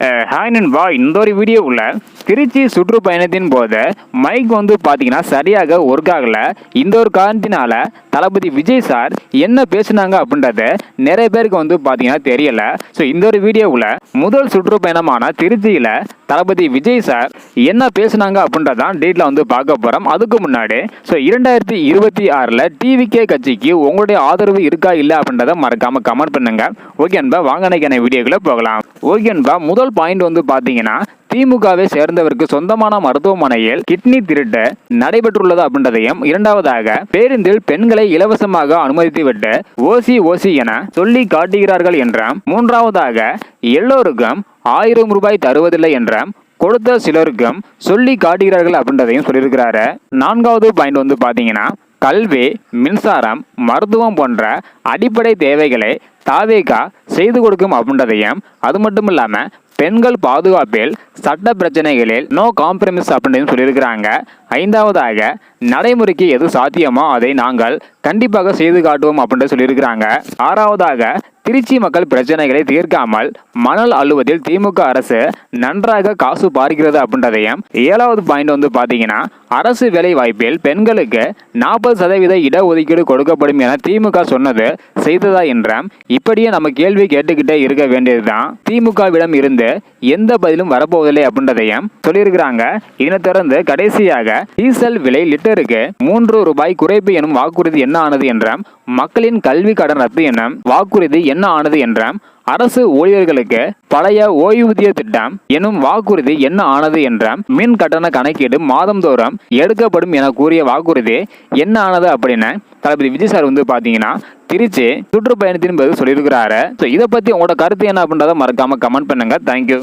அஹ், hi நண்பா. இந்த ஒரு வீடியோவில் திருச்சி சுற்றுப்பயணத்தின் போது மைக் வந்து பார்த்தீங்கன்னா சரியாக ஒர்க் ஆகலை. இந்த ஒரு காரணத்தினால தளபதி விஜய் சார் என்ன பேசுனாங்க அப்படின்றத நிறைய பேருக்கு வந்து பார்த்தீங்கன்னா தெரியலை. ஸோ இந்த ஒரு வீடியோவில் முதல் சுற்றுப்பயணமான திருச்சியில் தளபதி விஜய் சார் என்ன பேசுனாங்க அப்படின்றதான் டீட்டில் வந்து பார்க்க போகிறோம் அதுக்கு முன்னாடி ஸோ இரண்டாயிரத்தி இருபத்தி ஆறில் டிவிகே கட்சிக்கு உங்களுடைய ஆதரவு இருக்கா இல்லை அப்படின்றத மறக்காம கமெண்ட் பண்ணுங்க. ஓகேன்பா வாங்க நினைக்கிற வீடியோக்குள்ள போகலாம். ஓகேன்பா முதல் பாயிண்ட் வந்து பார்த்தீங்கன்னா திமுகவை சேர்ந்தவருக்கு சொந்தமான மருத்துவமனையில் கிட்னி திருட்டு நடைபெற்றுள்ளது அப்படின்றதையும் இரண்டாவதாக பேருந்தில் பெண்களை இலவசமாக அனுமதித்துவிட்டு ஓசி ஓசி என சொல்லி காட்டுகிறார்கள் என்றும் மூன்றாவதாக எல்லோருக்கும் ஆயிரம் ரூபாய் தருவதில்லை என்ற கொடுத்த சிலருக்கும் சொல்லி காட்டுகிறார்கள் அப்படின்றதையும் சொல்லியிருக்கிறாரு. நான்காவது பாயிண்ட் வந்து பார்த்தீங்கன்னா கல்வி மின்சாரம் மருத்துவம் போன்ற அடிப்படை தேவைகளை தாவேகா செய்து கொடுக்கும் அப்படின்றதையும் அது மட்டும் இல்லாமல் பெண்கள் பாதுகாப்பில் சட்ட பிரச்சனைகளில் நோ காம்ப்ரமைஸ் அப்படின்னு சொல்லியிருக்கிறாங்க. ஐந்தாவதாக நடைமுறைக்கு எது சாத்தியமோ அதை நாங்கள் கண்டிப்பாக செய்து காட்டுவோம் அப்படின்னு சொல்லியிருக்கிறாங்க. ஆறாவதாக திருச்சி மக்கள் பிரச்சனைகளை தீர்க்காமல் மணல் அள்ளுவதில் திமுக அரசு நன்றாக காசு பார்க்கிறது அப்படின்றதையும் ஏழாவது பாயிண்ட் வந்து பார்த்தீங்கன்னா அரசு வேலை வாய்ப்பில் பெண்களுக்கு நாற்பது சதவீத இடஒதுக்கீடு கொடுக்கப்படும் என திமுக சொன்னது செய்ததா என்றாம் இப்படியே நம்ம கேள்வி கேட்டுக்கிட்டே இருக்க வேண்டியதுதான். திமுகவிடம் இருந்து எந்த பதிலும் வரப்போவதில்லை அப்படின்றதையும் சொல்லியிருக்கிறாங்க. இதனை தொடர்ந்து கடைசியாக டீசல் விலை லிட்டருக்கு மூன்று ரூபாய் குறைப்பு எனும் வாக்குறுதி என்ன ஆனது என்றாம் மக்களின் கல்வி கடன் ரத்து எனும் வாக்குறுதி என்ன ஆனது என்றாம் அரசு ஊழியர்களுக்கு பழைய ஓய்வூதிய திட்டம் எனும் வாக்குறுதி என்ன ஆனது என்ற மின் கட்டண கணக்கீடு மாதந்தோறும் எடுக்கப்படும் என கூறிய வாக்குறுதி என்ன ஆனது அப்படின்னு தளபதி விஜய் சார் வந்து பாத்தீங்கன்னா திருச்சி சுற்றுப்பயணத்தின் போது சொல்லியிருக்கிறாரு. ஸோ இதை பத்தி உங்களோட கருத்து என்ன அப்படின்றத மறக்காம கமெண்ட் பண்ணுங்க. தேங்க்யூ